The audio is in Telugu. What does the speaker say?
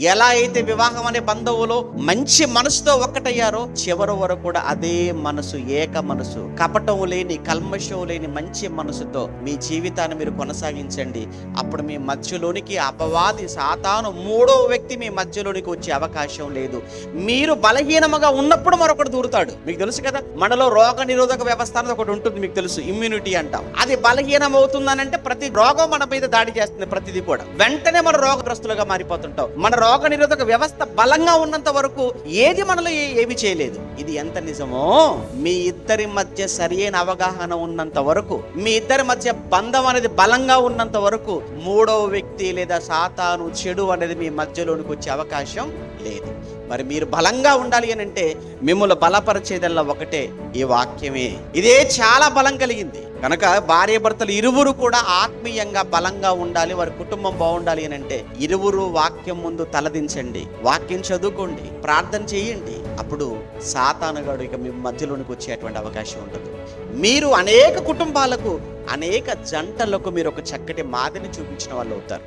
ఎలా అయితే వివాహం అనే బంధువులో మంచి మనసుతో ఒక్కటయ్యారో చివరి వరకు కూడా అదే మనసు ఏక మనసు. కపటం లేని కల్మషం లేని మంచి మనసుతో మీ జీవితాన్ని మీరు కొనసాగించండి. అప్పుడు మీ మధ్యలోనికి అపవాది సాతాను మూడో వ్యక్తి మీ మధ్యలోనికి వచ్చే అవకాశం లేదు. మీరు బలహీనముగా ఉన్నప్పుడు మరొకటి దూరుతాడు. మీకు తెలుసు కదా మనలో రోగ నిరోధక వ్యవస్థ అనేది ఒకటి ఉంటుంది మీకు తెలుసు ఇమ్యూనిటీ అంటాం. అది బలహీనం అవుతుందనంటే ప్రతి రోగం మన మీద దాడి చేస్తుంది ప్రతిదీ కూడా. వెంటనే మన రోగగ్రస్తులుగా మారిపోతుంటాం. మన రోగ నిరోధక వ్యవస్థ బలంగా ఉన్నంత వరకు ఏది మనలో ఏమి చేయలేదు. ఇది ఎంత నిజమో? మీ ఇద్దరి మధ్య సరైన అవగాహన ఉన్నంత వరకు మీ ఇద్దరి మధ్య బంధం అనేది బలంగా ఉన్నంత వరకు మూడవ వ్యక్తి లేదా సాతాను చెడు అనేది మీ మధ్యలోనికి వచ్చే అవకాశం లేదు. మరి మీరు బలంగా ఉండాలి అని అంటే మిమ్మల్ని బలపరిచేదల్లా ఒకటే ఈ వాక్యమే. ఇదే చాలా బలం కలిగింది. కనుక భార్య భర్తలు ఇరువురు కూడా ఆత్మీయంగా బలంగా ఉండాలి వారి కుటుంబం బాగుండాలి అని అంటే ఇరువురు వాక్యం ముందు తలదించండి వాక్యం చదువుకోండి ప్రార్థన చేయండి. అప్పుడు సాతానుగాడు ఇక మీ మధ్యలోనికి వచ్చేటువంటి అవకాశం ఉండదు మీరు అనేక కుటుంబాలకు అనేక జంటలకు మీరు ఒక చక్కటి మాదిని చూపించిన వాళ్ళు అవుతారు.